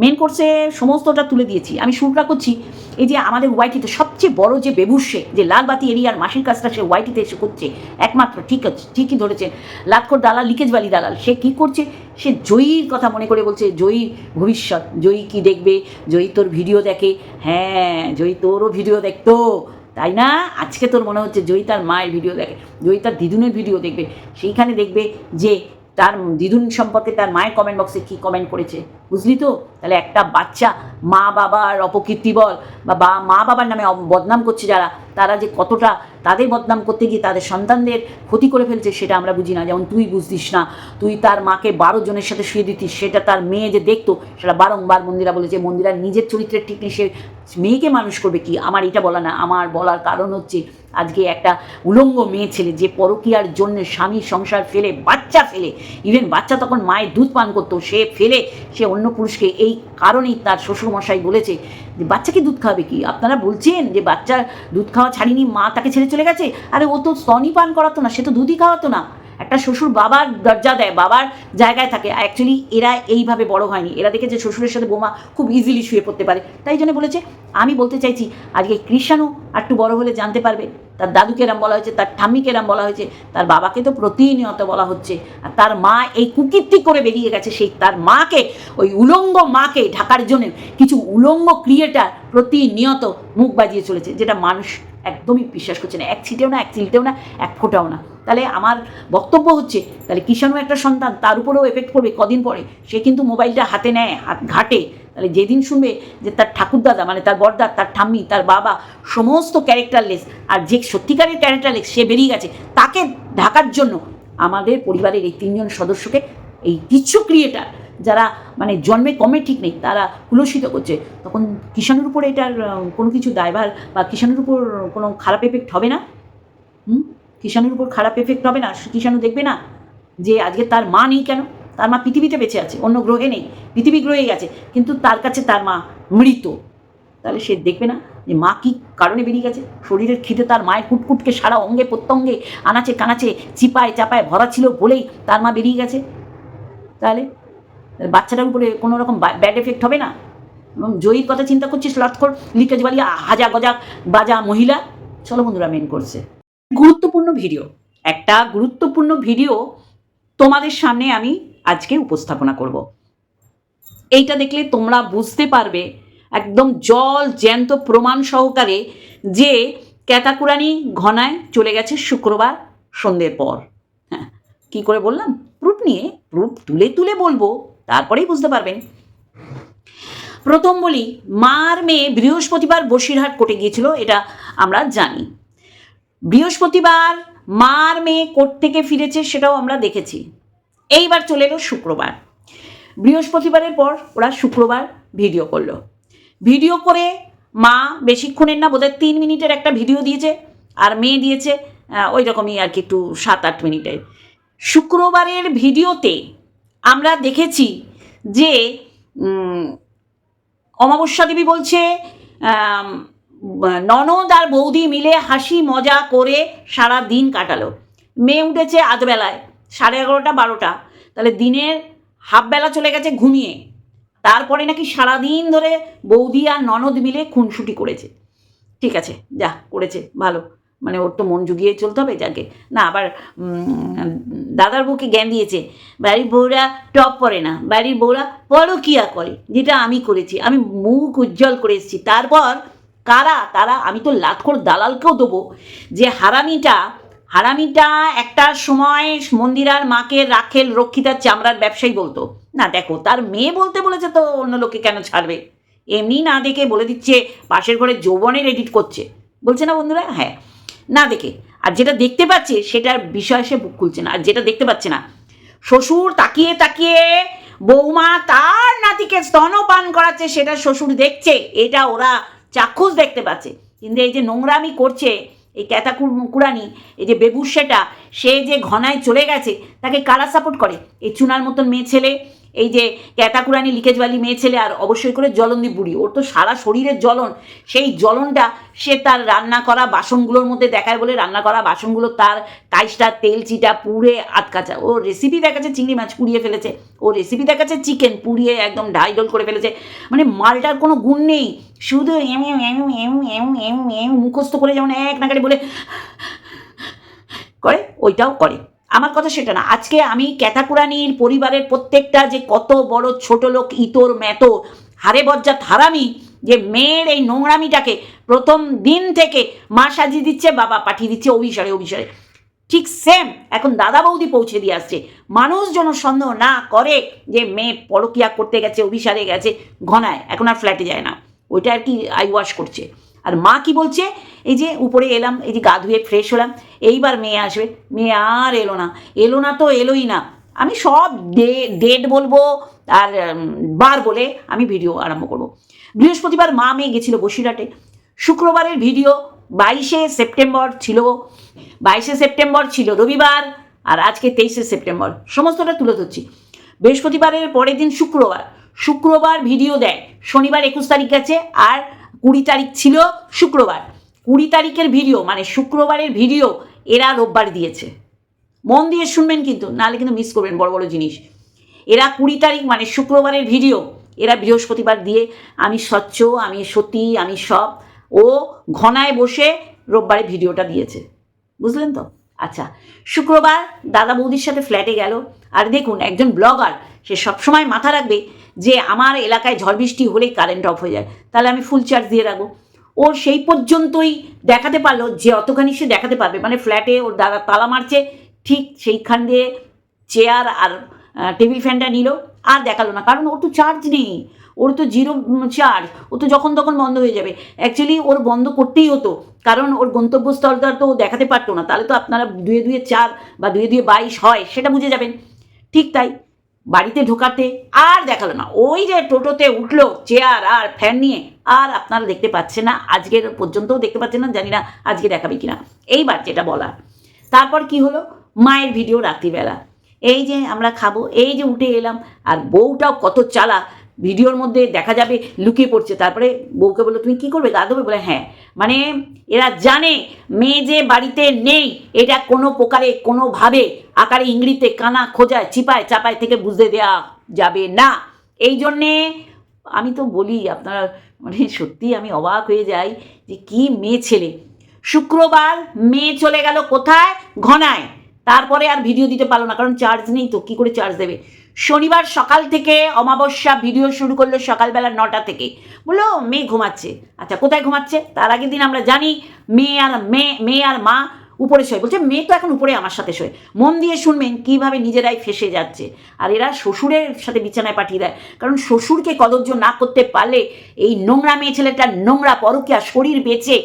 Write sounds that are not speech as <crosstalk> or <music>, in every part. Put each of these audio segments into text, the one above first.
Main কোর্সে সমস্তটা তুলে দিয়েছি। আমি শুরুটা করছি এই যে আমাদের ওয়াইটিতে সবচেয়ে বড় যে বেবুসে, যে লালবাতি এরিয়ার মাসির কাজটা সে ওয়াইটিতে এসে করছে, একমাত্র ঠিক আছে, ঠিকই ধরেছে। লাতখোর দালাল লিকেজবালি দালাল, সে কি করছে? সে জয়ীর কথা মনে করে বলছে, জয়ী, ভবিষ্যৎ, জয়ী কি দেখবে? জয়ী তোর ভিডিও দেখে। হ্যাঁ জয়ী তোরও ভিডিও দেখতো, তাই না? আজকে তোর মনে হচ্ছে জয়ী তার মায়ের ভিডিও দেখে, জয়ী তার দিদুনের ভিডিও দেখবে। সেইখানে দেখবে যে তার দিদুন সম্পর্কে তার মায়ের কমেন্ট বক্সে কী কমেন্ট করেছে? বুঝলি তো? তাহলে একটা বাচ্চা মা বাবার অপকীর্তি বল, বা মা বাবার নামে বদনাম করছে যারা, তারা যে কতটা তাদের বদনাম করতে গিয়ে তাদের সন্তানদের ক্ষতি করে ফেলছে সেটা আমরা বুঝি না। যেমন তুই বুঝতিস না, তুই তার মাকে বারো জনের সাথে শুয়ে দিতিস, সেটা তার মেয়ে যে দেখতো, সেটা বারংবার মন্দিরা বলেছে মন্দিরা নিজের চরিত্রের ঠিক নেই, সে মেয়েকে মানুষ করবে কি? আমার এটা বলা না, আমার বলার কারণ হচ্ছে আজকে একটা উলঙ্গ মেয়ে ছেলে যে পরকীয়ার জন্য স্বামী সংসার ফেলে, বাচ্চা ফেলে ইভেন বাচ্চা তখন মায়ের দুধ পান করতো, সে ফেলে, সে অন্য পুরুষকে এই কারণেই তার শ্বশুরমশাই বলেছে যে, বাচ্চাকে দুধ খাওয়াবে কি? আপনারা বলছেন যে, বাচ্চা দুধ খাওয়া ছাড়িনি, মা তাকে ছেড়ে চলে গেছে? আরে ও তো স্তনই পান করাতো না, সে তো দুধই খাওয়াতো না। একটা শ্বশুর বাবার দরজা দেয়, বাবার জায়গায় থাকে। অ্যাকচুয়ালি এরা এইভাবে বড় হয়নি। এরা দেখে যে শ্বশুরের সাথে বোমা খুব ইজিলি শুয়ে পড়তে পারে। তাই জন্য বলেছে, আমি বলতে চাইছি, আজকে কৃষাণু একটু বড় হলে জানতে পারবে। তার দাদুকে এরম বলা হয়েছে, তার ঠাম্মিকে এরম বলা হয়েছে, তার বাবাকে তো প্রতিনিয়ত বলা হচ্ছে। আর তার মা এই কুকীর্তি করে বেরিয়ে গেছে। সেই তার মাকে, ওই উলঙ্গ মাকে ঢাকার জন্য কিছু উলঙ্গ ক্রিয়েটার প্রতিনিয়ত মুখ বাজিয়ে চলেছে, যেটা মানুষ একদমই বিশ্বাস করছে না। এক ছিটেও না, এক চিলতেও না, এক ফোটাও না। তাহলে আমার বক্তব্য হচ্ছে, তাহলে কিষাণু একটা সন্তান, তার উপরেও এফেক্ট করবে কদিন পরে। সে কিন্তু মোবাইলটা হাতে নেয়, হাত ঘাটে। তাহলে যেদিন শুনবে যে তার ঠাকুরদাদা মানে তার বড়দাদ তার ঠাম্মি, তার বাবা, সমস্ত ক্যারেক্টারলেস আর যে সত্যিকারের ক্যারেক্টারলেস সে বেরিয়ে গেছে, তাকে ঢাকার জন্য আমাদের পরিবারের এই তিনজন সদস্যকে, এই কিছু ক্রিয়েটার যারা মানে জন্মে কমে ঠিক নেই, তারা কুলসিত করছে। তখন কিষাণের উপরে এটার কোনো কিছু দায়ভার বা কিষাণের উপর কোনো খারাপ এফেক্ট হবে না? হুম? কিষাণের উপর খারাপ এফেক্ট হবে না? কিষাণু দেখবে না যে আজকে তার মা নেই কেন? তার মা পৃথিবীতে বেঁচে আছে, অন্য গ্রহে নেই, পৃথিবী গ্রহে গেছে কিন্তু তার কাছে তার মা মৃত। তাহলে সে দেখবে না যে মা কী কারণে বেরিয়ে গেছে? শরীরের খিদে তার মায়ের কুটকুটকে সারা অঙ্গে প্রত্যঙ্গে আনাচে কানাচে, চিপায় চাপায় ভরা ছিল বলেই তার মা বেরিয়ে গেছে। তাহলে বাচ্চাটার উপরে কোনো রকম ব্যাড এফেক্ট হবে না? এবং জয়ীর কথা চিন্তা করছিস, লটখর? লিকেজ বালি হাজা গজা, বাজা মহিলা? চলো বন্ধুরা মেন করছে গুরুত্বপূর্ণ ভিডিও একটা গুরুত্বপূর্ণ ভিডিও তোমাদের সামনে আমি আজকে উপস্থাপনা করব। এইটা দেখলে তোমরা বুঝতে পারবে, একদম জল জ্যান্ত প্রমাণ সহকারে যে ক্যাতাকুরানি ঘনায় চলে গেছে শুক্রবার সন্ধ্যের পর। হ্যাঁ কী করে বললাম? প্রুফ নিয়ে প্রুফ তুলে তুলে বলব। তারপরেই বুঝতে পারবেন। প্রথম বলি, মার মেয়ে বৃহস্পতিবার বসিরহাট কোর্টে গিয়েছিল, এটা আমরা জানি। বৃহস্পতিবার মার মেয়ে কোর্ট থেকে ফিরেছে, সেটাও আমরা দেখেছি। এইবার চলে এলো শুক্রবার। বৃহস্পতিবারের পর ওরা শুক্রবার ভিডিও করল। ভিডিও করে মা বেশিক্ষণের না, বোধহয় তিন মিনিটের একটা ভিডিও দিয়েছে, আর মেয়ে দিয়েছে ওই রকমই আর কি, একটু সাত আট মিনিটের। শুক্রবারের ভিডিওতে আমরা দেখেছি যে অমাবস্যা দেবী বলছে ননদ আর বৌদি মিলে হাসি মজা করে সারা দিন কাটালো। মেয়ে উঠেছে আধবেলায়, সাড়ে এগারোটা, বারোটা। তাহলে দিনের হাফবেলা চলে গেছে ঘুমিয়ে। তারপরে নাকি সারাদিন ধরে বৌদি আর ননদ মিলে খুনসুটি করেছে। ঠিক আছে, যা, করেছে, ভালো। মানে ওর তো মন জুগিয়ে চলতে হবে, যাকে। না, আবার দাদার বউকে জ্ঞান দিয়েছে, বাড়ির বউরা টপ পরে না, বাড়ির বউরা পরকিয়া করে, যেটা আমি করেছি। আমি মুখ উজ্জ্বল করে এসেছি। তারপর কারা, তারা, আমি তো লাতখোর দালালকেও দেবো যে হারামিটা হারামিটা একটা সময় মন্দিরার মাকে রাখেল রক্ষিতার চামড়ার ব্যবসায়ী বলতো। না, দেখো, তার মেয়ে বলতে বলেছে তো অন্য লোকে কেন ছাড়বে? এমনি না দেখে বলে দিচ্ছে, পাশের ঘরে যৌবনের এডিট করছে। বলছে না বন্ধুরা? হ্যাঁ। না দেখে। আর যেটা দেখতে পাচ্ছে, সেটার বিষয় সে বুক খুলছে না। আর যেটা দেখতে পাচ্ছে না, শ্বশুর তাকিয়ে তাকিয়ে বৌমা তার নাতিকে স্তনপান করাচ্ছে, সেটা শ্বশুর দেখছে, এটা ওরা চাক্ষুষ দেখতে পাচ্ছে। কিন্তু এই যে নোংরামি করছে, এই ক্যাতাকুর কুড়ানি, এই যে বেবুসেটা সে যে ঘনায় চলে গেছে, তাকে কারা সাপোর্ট করে? এই চুনার মতন মেয়ে ছেলে এই যে ক্যাতাকুরানি লিকেজবালি মেয়ে ছেলে আর অবশ্যই করে জলনদীপ বুড়ি, ওর তো সারা শরীরের জ্বলন। সেই জ্বলনটা সে তার রান্না করা বাসনগুলোর মধ্যে দেখায় বলে রান্না করা বাসনগুলো তার কাইসটা তেল চিটা পুড়ে আটকাচা ও রেসিপি দেখাচ্ছে, চিংড়ি মাছ পুড়িয়ে ফেলেছে। ও রেসিপি দেখাচ্ছে চিকেন পুড়িয়ে একদম ঢাইডল করে ফেলেছে। মানে মালটার কোনো গুণ নেই। শুধু M M M M M M M মুখস্থ করে যেমন এক নাগারে বলে, করে, ওইটাও করে। আমার কথা সেটা না। আজকে আমি ক্যাথাকুরানির পরিবারের প্রত্যেকটা যে কত বড় ছোট লোক ইতর মেতো হারে বজ্জাত হারামি, যে মেয়ের এই নোংরামিটাকে প্রথম দিন থেকে মা সাজিয়ে দিচ্ছে, বাবা পাঠিয়ে দিচ্ছে, অভিসারে অভিসারে। ঠিক সেম এখন দাদা বৌদি পৌঁছে দিয়ে আসছে। মানুষ যেন সন্দেহ না করে যে মেয়ে পরকিয়া করতে গেছে, অভিসারে গেছে, ঘনায়, এখন আর ফ্ল্যাটে যায় না। ওইটা আর কি আই ওয়াশ করছে। আর মা কি বলছে? এই যে উপরে এলাম, এই যে গা ধুয়ে ফ্রেশ হলাম, এইবার মেয়ে আসবে। মেয়ে আর এলো না। এলো না তো এলোই না। আমি সব ডেট বলব আর বার বলে আমি ভিডিও আরম্ভ করব। বৃহস্পতিবার মা মেয়ে গেছিল বসিরহাটে। শুক্রবারের ভিডিও বাইশে সেপ্টেম্বর ছিল। বাইশে সেপ্টেম্বর ছিল রবিবার আর আজকে তেইশে সেপ্টেম্বর। সমস্তটা তুলে ধরছি। বৃহস্পতিবারের পরের দিন শুক্রবার। শুক্রবার ভিডিও দেয়। শনিবার একুশ তারিখ গেছে আর কুড়ি তারিখ ছিল শুক্রবার। কুড়ি তারিখের ভিডিও মানে শুক্রবারের ভিডিও এরা রোববার দিয়েছে। মন দিয়ে শুনবেন কিন্তু, নাহলে কিন্তু মিস করবেন বড় বড় জিনিস। এরা কুড়ি তারিখ মানে শুক্রবারের ভিডিও এরা বৃহস্পতিবার দিয়ে আমি স্বচ্ছ, আমি সতী, আমি সব, ও ঘনায় বসে রোববারে ভিডিওটা দিয়েছে। বুঝলেন তো? আচ্ছা শুক্রবার দাদা বৌদির সাথে ফ্ল্যাটে গেল। আর দেখুন, একজন ব্লগার সে সবসময় মাথা রাখবে যে আমার এলাকায় ঝড় বৃষ্টি হলেই কারেন্ট অফ হয়ে যায়। তাহলে আমি ফুল চার্জ দিয়ে রাখব। ও সেই পর্যন্তই দেখাতে পারল যে অতখানি সে দেখাতে পারবে। মানে ফ্ল্যাটে ওর দাদা তালা মারছে, ঠিক সেইখান দিয়ে চেয়ার আর টেবিল ফ্যানটা নিল, আর দেখাল না। কারণ ওর তো চার্জ নেই। ওর তো জিরো চার্জ ও তো যখন তখন বন্ধ হয়ে যাবে। অ্যাকচুয়ালি ওর বন্ধ করতেই হতো। কারণ ওর গন্তব্যস্থলটা তো ও দেখাতে পারতো না। তাহলে তো আপনারা দুয়ে দুয়ে চার বা দুয়ে দুয়ে বাইশ হয়, সেটা বুঝে যাবেন। ঠিক তাই। বাড়িতে ঢোকাতে আর দেখাল না। ওই যে টোটোতে উঠল চেয়ার আর ফ্যান নিয়ে, আর আপনারা দেখতে পাচ্ছেন না, আজকের পর্যন্তও দেখতে পাচ্ছেন না, জানি না আজকে দেখাবে কিনা। এইবার যেটা বলা তারপর কি হলো? মায়ের ভিডিও রাত্রিবেলা। এই যে আমরা খাব, এই যে উঠে এলাম, আর বউটাও কত চালা ভিডিওর মধ্যে দেখা যাবে লুকিয়ে পড়ছে। তারপরে বউকে বলল, তুমি কী করবে? গা দেবে বলে হ্যাঁ। মানে এরা জানে, মেয়ে যে বাড়িতে নেই, এটা কোনো প্রকারে, কোনোভাবে আকারে ইংরিতে কানা, খোঁজায়, চিপায়, চাপায় থেকে বুঝতে দেওয়া যাবে না। এই জন্যে আমি তো বলি, আপনারা মানে সত্যি আমি অবাক হয়ে যাই যে কি মেয়ে ছেলে। শুক্রবার মেয়ে চলে গেল কোথায়? ঘনায়। তারপরে আর ভিডিও দিতে পারল না, কারণ চার্জ নেই তো, কি করে চার্জ দেবে? শনিবার সকাল থেকে অমাবস্যা ভিডিও শুরু করল সকালবেলা নটা থেকে। বলল মেয়ে ঘুমাচ্ছে। আচ্ছা কোথায় ঘুমাচ্ছে? তার আগের দিন আমরা জানি, মেয়ে আর মেয়ে মেয়ে আর মা উপরে শোয়। বলছে, মেয়ে তো এখন উপরে আমার সাথে শোয়। মন দিয়ে শুনবেন কীভাবে নিজেরাই ফেসে যাচ্ছে। আর এরা শ্বশুরের সাথে বিছানায় পাঠিয়ে দেয়। কারণ শ্বশুরকে কদর্য না করতে পারলে এই নোংরা মেয়ে ছেলেটা নোংরা পরকিয়া শরীর বেঁচে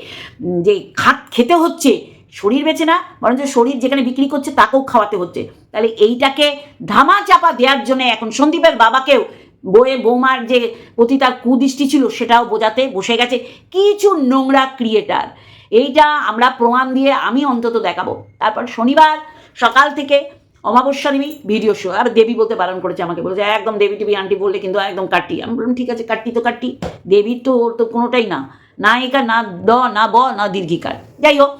যে খাত খেতে হচ্ছে শরীর বেচে না, বরঞ্চ শরীর যেখানে বিক্রি করছে তাকেও খাওয়াতে হচ্ছে। তাহলে এইটাকে ধামা চাপা দেওয়ার জন্য এখন সন্দীপের বাবাকেও বয়ে বৌমার যে প্রতি তার কুদৃষ্টি ছিল সেটাও বোঝাতে বসে গেছে কিছু নোংরা ক্রিয়েটার। এইটা আমরা প্রমাণ দিয়ে আমি অন্তত দেখাবো। তারপর শনিবার সকাল থেকে অমাবস্যা দেবী ভিডিও শো আর দেবী বলতে বারণ করেছে আমাকে, বলেছে একদম দেবী টিভি আন্টি বললে কিন্তু একদম কাট্টি। আমি বললাম, ঠিক আছে, কাট্টি তো কাট্টি, দেবীর তো ওর তো কোনোটাই না না একা, না দ, না ব, না দীর্ঘিকার। যাই হোক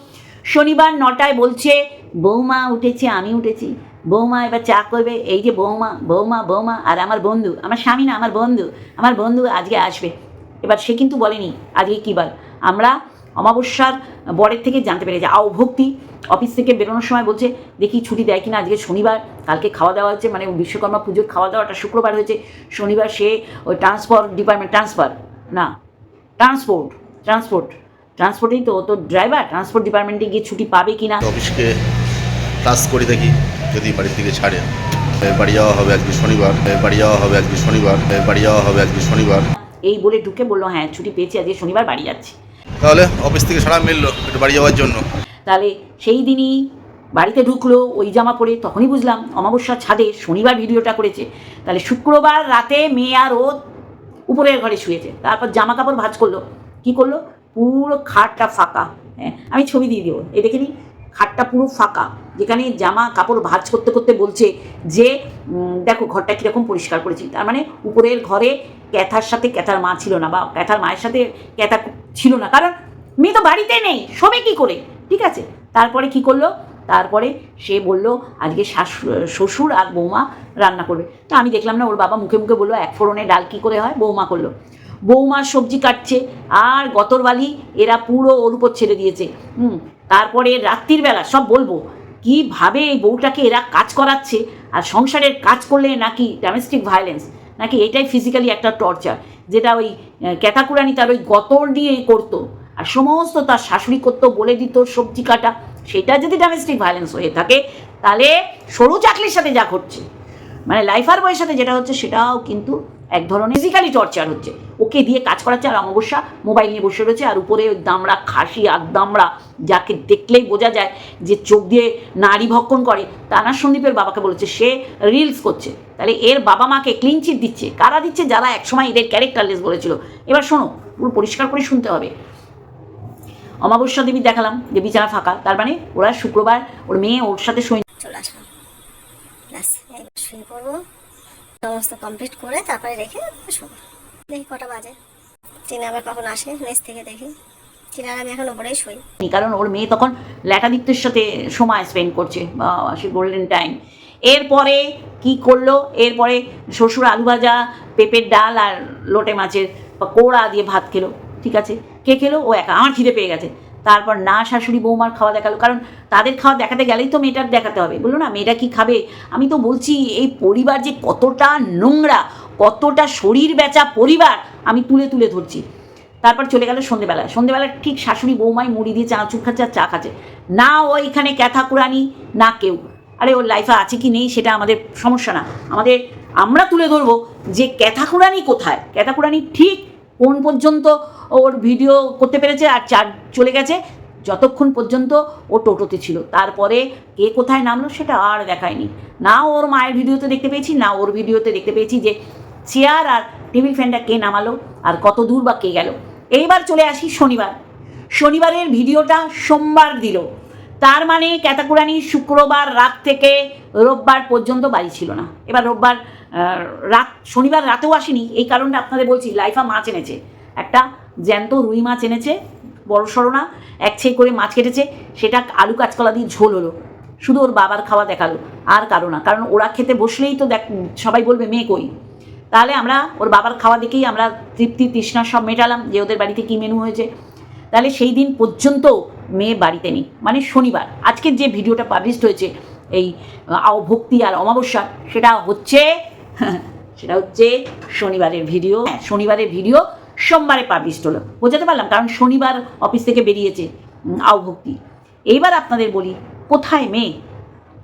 শনিবার নটায় বলছে, বৌমা উঠেছে, আমি উঠেছি। বৌমা এবার চা করবে। এই যে বৌমা বৌমা বৌমা, আর আমার বন্ধু, আমার স্বামী না, আমার বন্ধু আমার বন্ধু আজকে আসবে। এবার সে কিন্তু বলেনি, আজকে কী বার আমরা অমাবস্যার বরের থেকে জানতে পেরেছি, আও ভক্তি অফিস থেকে বেরোনোর সময় বলছে, দেখি ছুটি দেয় কিনা, আজকে শনিবার, কালকে খাওয়া দাওয়া হচ্ছে। মানে বিশ্বকর্মা পুজোর খাওয়া দাওয়াটা শুক্রবার হয়েছে, শনিবার সে ওই ট্রান্সপোর্ট ডিপার্টমেন্ট, ট্রান্সফার না, ট্রান্সপোর্ট ট্রান্সপোর্ট। ট্রান্সপোর্টেই তো তো ড্রাইভার ট্রান্সপোর্ট ডিপার্টমেন্টে গিয়ে ছুটি পাবে কি না অফিসকে কাজ করে থাকি যদি বাড়ির থেকে ছাড়ে। বাড়ি যাওয়া হবে আজকে শনিবার বাড়ি যাওয়া হবে আজকে শনিবার বাড়ি যাওয়া হবে আজকে শনিবার। এই বলে ঢুকে বলল হ্যাঁ ছুটি পেয়েছি আজকে শনিবার বাড়ি যাচ্ছি। তাহলে অফিস থেকে ছাড়া মিললো একটু বাড়ি যাওয়ার জন্য। তাহলে সেই দিনই বাড়িতে ঢুকলো ওই জামা পরে তখনই বুঝলাম অমাবস্যার ছাদে শনিবার ভিডিওটা করেছে। তাহলে শুক্রবার রাতে মেয়ে আর ও উপরের ঘরে শুয়েছে। তারপর জামা কাপড় ভাঁজ করল। কি করল? পুরো খাটটা ফাঁকা হ্যাঁ? আমি ছবি দিয়ে দেবো, এই দেখে নিন, খাটটা পুরো ফাঁকা। যেখানে জামা কাপড় ভাজ করতে করতে বলছে যে দেখো ঘরটা কীরকম পরিষ্কার করেছি। তার মানে উপরের ঘরে ক্যাথার সাথে ক্যাথার মা ছিল না বা ক্যাথার মায়ের সাথে ক্যাথা ছিল না। কারণ মেয়ে তো বাড়িতে নেই, শোবে কী করে? ঠিক আছে? তারপরে কি করল? তারপরে সে বলল, আজকে শাশু, শ্বশুর আর বৌমা রান্না করবে। তো আমি দেখলাম না, ওর বাবা মুখে মুখে বলল, এক ফোড়নে ডাল কী করে হয়? বৌমা করল বৌমা সবজি কাটছে, আর গতরবালি এরা পুরো ওর উপর ছেড়ে দিয়েছে। হুম, তারপরে রাত্রির বেলা সব বলব, কীভাবে এই বউটাকে এরা কাজ করাচ্ছে, আর সংসারের কাজ করলে নাকি ডোমেস্টিক ভায়োলেন্স নাকি এটাই ফিজিক্যালি একটা টর্চার যেটা ওই ক্যাতাকুরানি তার ওই গতর দিয়ে করতো। আর সমস্ত তার শাশুড়ি করতো, বলে দিত সবজি কাটা, সেটা যদি ডোমেস্টিক ভায়োলেন্স হয়ে থাকে, তাহলে সরু চাকরির সাথে যা ঘটছে মানে লাইফার বয়ের সাথে যেটা হচ্ছে সেটাও কিন্তু এক ধরনের ফিজিক্যালি টর্চার হচ্ছে। ওকে দিয়ে কাজ করাচ্ছে আর অমাবস্যা মোবাইল নিয়ে বসে রয়েছে আর উপরে দামড়া, খাসি আর দামড়া যাকে দেখলেই বোঝা যায় যে চোখ দিয়ে নারী ভক্ষণ করে তানা সন্দীপের বাবাকে বলেছে, সে রিলস করছে। তাহলে এর বাবা মাকে ক্লিন চিট দিচ্ছে। কারা দিচ্ছে? যারা একসময় এদের ক্যারেক্টারলেস বলেছিল। এবার শোনো, পুরো পরিষ্কার করে শুনতে হবে। অমাবস্যা দেবী দেখালাম যে বিছানা ফাঁকা, তার মানে ওরা শুক্রবার ওর মেয়ে ওর সাথে সই চলে আসলাম শুয়ে পড়ব। সমস্ত কমপ্লিট করে তারপরে রেখে শোবো দেখি কটা বাজে। চিনা আবার কখন আসে নেস থেকে দেখি। চিনার আমি এখন ওপরেই শুই। কারণ ওর মেয়ে তখন ল্যাটাদিত্যের সাথে সময় স্পেন্ড করছে সে গোল্ডেন টাইম এরপরে কি করল? এরপরে শ্বশুর আলু ভাজা, পেঁপের ডাল আর লোটে মাছের কোড়া দিয়ে ভাত খেলো, ঠিক আছে? কে খেলো? ও একা। আমার খিদে পেয়ে গেছে। তারপর না শাশুড়ি বৌমার খাওয়া দেখাল। কারণ তাদের খাওয়া দেখাতে গেলেই তো মেয়েটার দেখাতে হবে। বলল, না, মেয়েটা কি খাবে? আমি তো বলছি, এই পরিবার যে কতটা নোংরা, কতটা শরীর বেচা পরিবার, আমি তুলে তুলে ধরছি। তারপর চলে গেল সন্ধেবেলা। সন্ধেবেলা ঠিক শাশুড়ি বৌমাই মুড়ি দিয়ে চা চুপ খাচ্ছে আর চা খাচ্ছে। না ও এখানে ক্যাথা কুরানি না কেউ। আরে, ওর লাইফে আছে কি নেই, সেটা আমাদের সমস্যা না। আমাদের আমরা তুলে ধরবো যে ক্যাথা কুরানি কোথায়? ক্যাথা কুরানি ঠিক কোন পর্যন্ত ওর ভিডিও করতে পেরেছে আর চার চলে গেছে, যতক্ষণ পর্যন্ত ও টোটোতে ছিল। তারপরে কে কোথায় নামলো সেটা আর দেখায়নি। না ওর মায়ের ভিডিওতে দেখতে পেয়েছি, না ওর ভিডিওতে দেখতে পেয়েছি যে চেয়ার আর টেবিল ফ্যানটা কে নামালো আর কত দূর বা কে গেল। এইবার চলে আসি শনিবার। শনিবারের ভিডিওটা সোমবার দিল। তার মানে ক্যাতাকুরানি শুক্রবার রাত থেকে রোববার পর্যন্ত বাড়ি ছিল না। এবার রোববার রাত, শনিবার রাতেও আসেনি, এই কারণটা আপনাদের বলছি, লাইফা মাছ এনেছে। একটা জ্যান্ত রুই মাছ এনেছে, বড় সড়ো না, এক ছেই করে মাছ কেটেছে, সেটা আলু কাঁচকলা দিয়ে ঝোল হলো। শুধু ওর বাবার খাওয়া দেখাল, আর কারও না, কারণ ওরা খেতে বসলেই তো দেখ, সবাই বলবে, মেয়ে কই? তাহলে আমরা ওর বাবার খাওয়া দেখেই আমরা তৃপ্তি, তৃষ্ণা সব মেটালাম যে ওদের বাড়িতে কী মেনু হয়েছে। তাহলে সেই দিন পর্যন্ত মেয়ে বাড়িতে নেই মানে শনিবার। আজকের যে ভিডিওটা পাবলিশড হয়েছে, এই ভক্তি আর অমাবস্যা, সেটা হচ্ছে <laughs> সেটা হচ্ছে শনিবারের ভিডিও। হ্যাঁ, শনিবারের ভিডিও সোমবারে পাবলিশড হলো। বোঝাতে পারলাম কারণ শনিবার অফিস থেকে বেরিয়েছে আওভক্তি এইবার আপনাদের বলি কোথায় মেয়ে?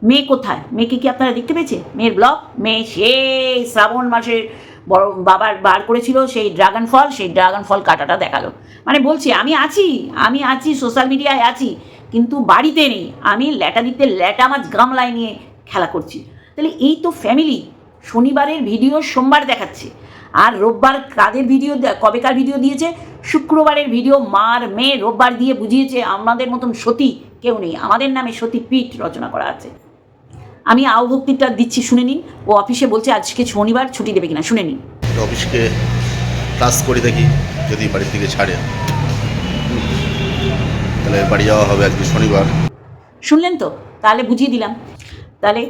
মেয়ে কোথায়? মেয়েকে কি আপনারা দেখতে পেয়েছে মেয়ের ব্লগ মেয়ে সেই শ্রাবণ মাসের বড় বাবার বার করেছিল সেই ড্রাগন ফল সেই ড্রাগন ফল কাটাটা দেখাল। মানে বলছি আমি আছি আমি আছি সোশ্যাল মিডিয়ায় আছি কিন্তু বাড়িতে নেই। আমি ল্যাটা দিতে ল্যাটা মাছ গামলায় নিয়ে খেলা করছি। তাহলে এই তো ফ্যামিলি শনিবারের ভিডিও সোমবার দেখাচ্ছে। আর রোববার কাদের ভিডিও কবেকার ভিডিও দিয়েছে? শুক্রবারের ভিডিও মার মেয়ে রোববার দিয়ে বুঝিয়েছে আমাদের মতন সতী কেউ নেই। আমাদের নামে সতী পীঠ রচনা করা আছে। আমি আওভক্তিটা দিচ্ছি শুনে নিন। ও অফিসে বলছে আজকে শনিবার ছুটি দেবে কিনা? শুনে নিন। অফিসকে ক্লাস করে দেখি যদি বাড়ির থেকে ছাড়ে। তাহলে বাড়ি যাওয়া হবে আজকে শনিবার। শুনলেন তো? তাহলে বুঝিয়ে দিলাম। তাহলে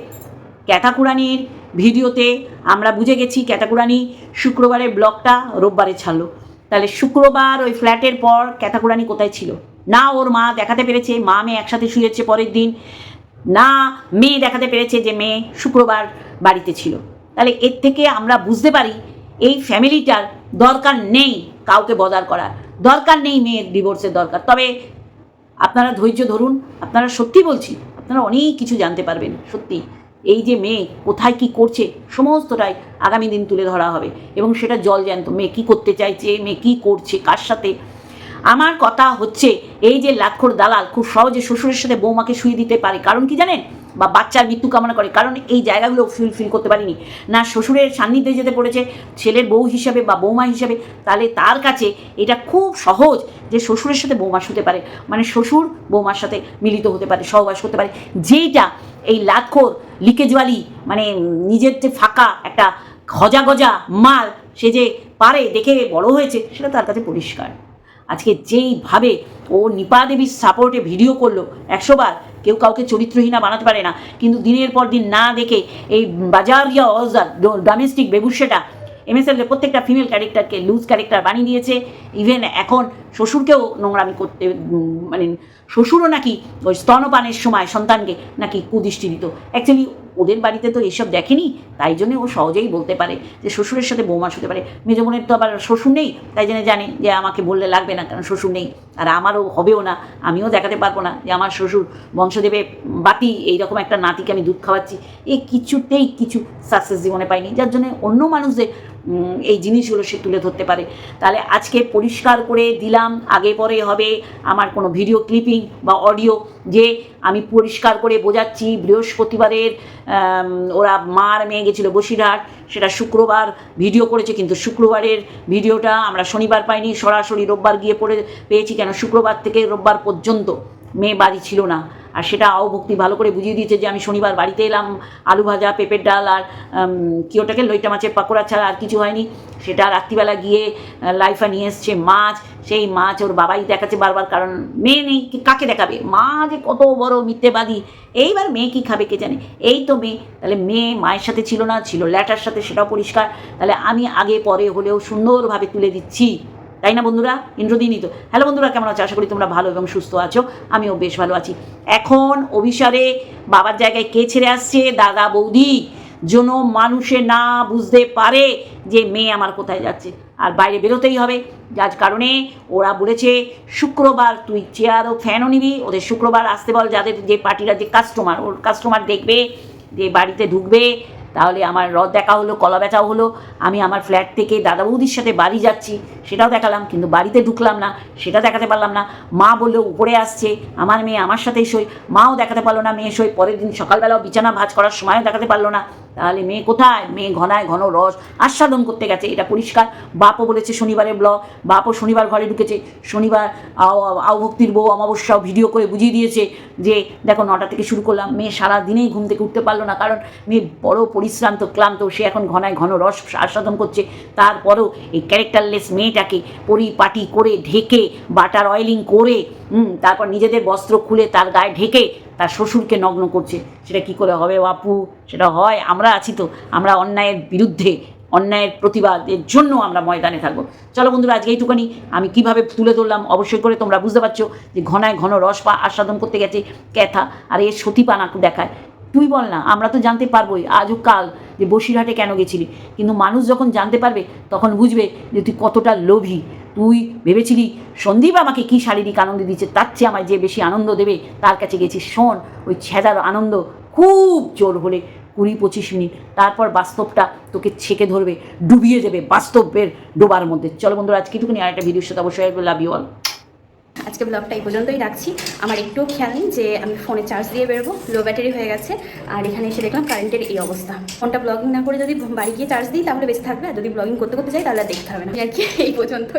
ক্যাটাকুরানির ভিডিওতে আমরা বুঝে গেছি ক্যাটাকুরানি শুক্রবারের ব্লগটা রোববারে ছাড়লো। তাহলে শুক্রবার ওই ফ্ল্যাটের পর ক্যাটাকুরানি কোথায় ছিল? না ওর মা দেখাতে পেরেছে, মা মেয়ে একসাথে শুয়েছে পরের দিন। না মেয়ে দেখাতে পেরেছে যে মেয়ে শুক্রবার বাড়িতে ছিল। তাহলে এর থেকে আমরা বুঝতে পারি এই ফ্যামিলিটার দরকার নেই কাউকে বদার করার। দরকার নেই মেয়ের ডিভোর্সের দরকার। তবে আপনারা ধৈর্য ধরুন, আপনারা সত্যি বলছি, আপনারা অনেক কিছু জানতে পারবেন, সত্যি। এই যে মেয়ে কোথায় কি করছে, সমস্তটাই আগামী দিন তুলে ধরা হবে। এবং সেটা জল জ্যান্ত, মেয়ে কী করতে চাইছে, মেয়ে কী করছে, কার সাথে? আমার কথা হচ্ছে, এই যে লাক্ষর দালাল খুব সহজে শ্বশুরের সাথে বৌমাকে শুয়ে দিতে পারে। কারণ কি জানেন? বা বাচ্চার মৃত্যু কামনা করে। কারণ এই জায়গাগুলো ফিল ফিল করতে পারিনি। না শ্বশুরের সান্নিধ্যে যেতে পড়েছে, ছেলের বউ হিসাবে বা বৌমা হিসাবে। তাহলে তার কাছে এটা খুব সহজ যে শ্বশুরের সাথে বৌমা হতে পারে। মানে শ্বশুর বৌমার সাথে মিলিত হতে পারে, সহবাস করতে পারে। যেইটা এই লাখোর লিকেজওয়ালি মানে নিজের যে ফাঁকা একটা খজা গজা মাল সে যে পারে দেখে বড় হয়েছে, সেটা তার কাছে পরিষ্কার। আজকে যেইভাবে ও নিপা দেবীর সাপোর্টে ভিডিও করল একশোবার কেউ কাউকে চরিত্রহীনা বানাতে পারে না, কিন্তু দিনের পর দিন না দেখে এই বাজারিয়া অজদার ডোমেস্টিক বেবুসেটা এমএসএলের প্রত্যেকটা ফিমেল ক্যারেক্টারকে লুজ ক্যারেক্টার বানিয়ে দিয়েছে। ইভেন এখন শ্বশুরকেও নোংরামি করতে মানে শ্বশুরও নাকি ওই স্তনপানের সময় সন্তানকে নাকি কুদৃষ্টি দিত। অ্যাকচুয়ালি ওদের বাড়িতে তো এসব দেখেনি। তাই জন্যে ও সহজেই বলতে পারে যে শ্বশুরের সাথে বৌমাস হতে পারে। মেজো বোনের তো আবার শ্বশুর নেই, তাই জন্য জানে যে আমাকে বললে লাগবে না, কারণ শ্বশুর নেই। আর আমারও হবেও না, আমিও দেখাতে পারব না যে আমার শ্বশুর বংশদেবে বাতি, এইরকম একটা নাতিকে আমি দুধ খাওয়াচ্ছি। এই কিছুতেই কিছু সাকসেস জীবনে পাইনি, যার জন্য অন্য মানুষদের এই জিনিসগুলো সে তুলে ধরতে পারে। তাহলে আজকে পরিষ্কার করে দিলাম, আগে পরে হবে আমার কোনো ভিডিও ক্লিপিং বা অডিও যে আমি পরিষ্কার করে বোঝাচ্ছি বৃহস্পতিবারের ওরা মার মেয়ে গেছিল বসিরহাট, সেটা শুক্রবার ভিডিও করেছে, কিন্তু শুক্রবারের ভিডিওটা আমরা শনিবার পাইনি, সরাসরি রোববার গিয়ে পড়ে পেয়েছি কেন? শুক্রবার থেকে রোববার পর্যন্ত মেয়ে বাড়ি ছিল না। আর সেটা আওভক্তি ভালো করে বুঝিয়ে দিয়েছে যে আমি শনিবার বাড়িতে এলাম, আলু ভাজা, পেঁপের ডাল আর কি ওটাকে, লইটা মাছের পাকোড়া ছাড়া আর কিছু হয়নি। সেটা রাত্রিবেলা গিয়ে লাইফা নিয়ে এসছে মাছ। সেই মাছ ওর বাবাই দেখাচ্ছে বারবার কারণ মেয়ে নেই কাকে দেখাবে? মা যে কত বড় মিথ্যেবাদী। এইবার মেয়ে কি খাবে কে জানে? এই তো মেয়ে। তাহলে মেয়ে মায়ের সাথে ছিল না, ছিল ল্যাটার সাথে, সেটাও পরিষ্কার। তাহলে আমি আগে পরে হলেও সুন্দরভাবে তুলে দিচ্ছি। তাই না বন্ধুরা? ইন্দ্রদিনই তো হ্যালো বন্ধুরা, কেমন আছো? আশা করি তোমরা ভালো এবং সুস্থ আছো। আমিও বেশ ভালো আছি। এখন অভিসারে বাবার জায়গায় কে ছেড়ে আসছে? দাদা বৌদি। যেন মানুষে না বুঝতে পারে যে মেয়ে আমার কোথায় যাচ্ছে। আর বাইরে বেরোতেই হবে। যার কারণে ওরা বলেছে, শুক্রবার তুই চেয়ার ও ফ্যানও নিবি। ওদের শুক্রবার আসতে বল যাদের যে পার্টিরা যে কাস্টমার ওর কাস্টমার দেখবে, যে বাড়িতে ঢুকবে তাহলে আমার রথ দেখা হলো, কলা বেচাও হলো। আমি আমার ফ্ল্যাট থেকে দাদা বৌদির সাথে বাড়ি যাচ্ছি, সেটাও দেখালাম, কিন্তু বাড়িতে ঢুকলাম না, সেটা দেখাতে পারলাম না। মা বলল, উপরে আসছে, আমার মেয়ে আমার সাথেই শোয়। মাও দেখাতে পারল না, মেয়ে শোয়। পরের দিন সকালবেলাও বিছানা ভাজ করার সময়ও দেখাতে পারল না। তাহলে মেয়ে কোথায়? মেয়ে ঘনায় ঘন রস আস্বাদন করতে গেছে, এটা পরিষ্কার। বাপও বলেছে শনিবারের ব্লগ বাপও শনিবার ঘরে ঢুকেছে। শনিবার আও- আউভক্তির বউ অমাবস্যাও ভিডিও করে বুঝিয়ে দিয়েছে যে, দেখো নটা থেকে শুরু করলাম। মেয়ে সারা দিনেই ঘুম থেকে উঠতে পারল না, কারণ মেয়ে বড় পরিশ্রান্ত, ক্লান্ত, সে এখন ঘনায় ঘন রস আস্বাদন করছে। তারপরও এই ক্যারেক্টারলেস মেয়েটাকে পরিপাটি করে ঢেকে বাটার অয়েলিং করে তারপর নিজেদের বস্ত্র খুলে তার গায়ে ঢেকে তার শ্বশুরকে নগ্ন করছে। সেটা কি করে হবে বাপু? সেটা হয়, আমরা আছি তো, আমরা অন্যায়ের বিরুদ্ধে, অন্যায়ের প্রতিবাদের জন্য আমরা ময়দানে থাকব। চলো বন্ধুরা, আজকে এইটুখানি আমি কীভাবে তুলে ধরলাম অবশ্যই করে তোমরা বুঝতে পারছ যে ঘনায় ঘন রস পা আস্বাদন করতে গেছে ক্যাথা, আর এর সতীপানা দেখায়। তুই বল না, আমরা তো জানতে পারবোই আজও কাল যে বসিরহাটে কেন গেছিলি। কিন্তু মানুষ যখন জানতে পারবে, তখন বুঝবে যে তুই কতটা লোভী। তুই ভেবেছিলি সন্দীপ আমাকে কী শারীরিক আনন্দ দিচ্ছে, তার চেয়ে আমায় যে বেশি আনন্দ দেবে, তার কাছে গেছিস। শোন, ওই ছেদার আনন্দ খুব জোর হলে কুড়ি পঁচিশ মিনিট। তারপর বাস্তবটা তোকে ছেঁকে ধরবে, ডুবিয়ে দেবে বাস্তবের ডোবার মধ্যে। চলো বন্ধুরা, আজকে একটুখানি আরেকটা ভিডিওর সাথে অবশ্যই লাভ ইউ অল আজকে ব্লগটা এই পর্যন্তই রাখছি। আমার একটুও খেয়াল নেই যে আমি ফোনে চার্জ দিয়ে বেরোবো। লো ব্যাটারি হয়ে গেছে। আর এখানে এসে দেখলাম কারেন্টের এই অবস্থা। ফোনটা ব্লগিং না করে যদি বাড়ি গিয়ে চার্জ দিই, তাহলে বেশি থাকবে। আর যদি ব্লগিং করতে করতে যাই, তাহলে দেখতে হবে না। আর কি, এই পর্যন্তই।